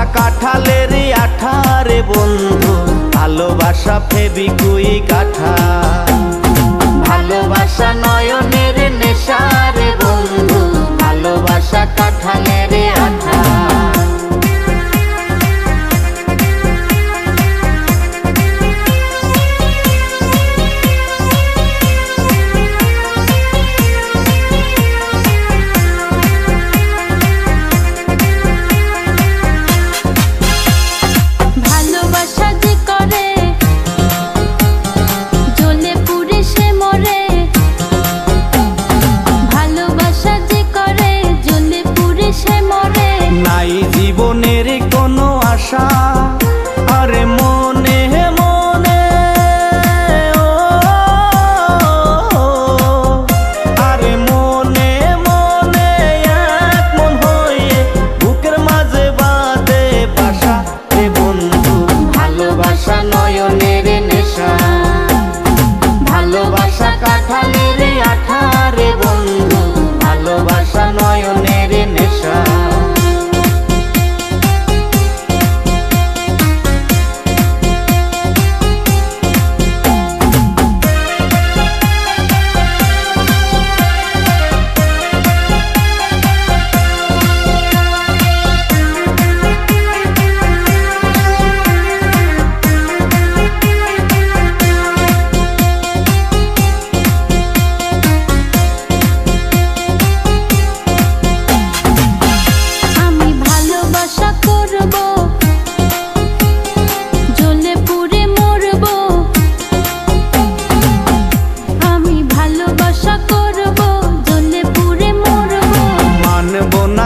কাঁচা কাঁঠালের আঠা রে বন্ধু ভালোবাসা ফেবি কুই কাঁঠা। ভালোবাসা নয়নের নেশা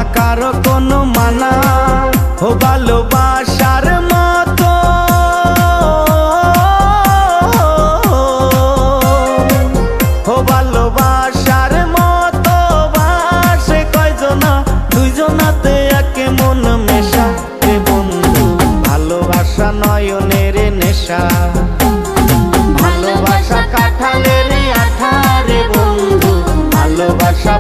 থাকার কোনো মানা। ও ভালোবাসার মতো। ও ভালোবাসার মতো বাসে কয়জনা? দুইজনাতে একে মন মেশা। রে বন্ধু, ভালোবাসা নয়নের নেশা। ভালোবাসা কাঠালের আঠা রে বন্ধু, ভালোবাসা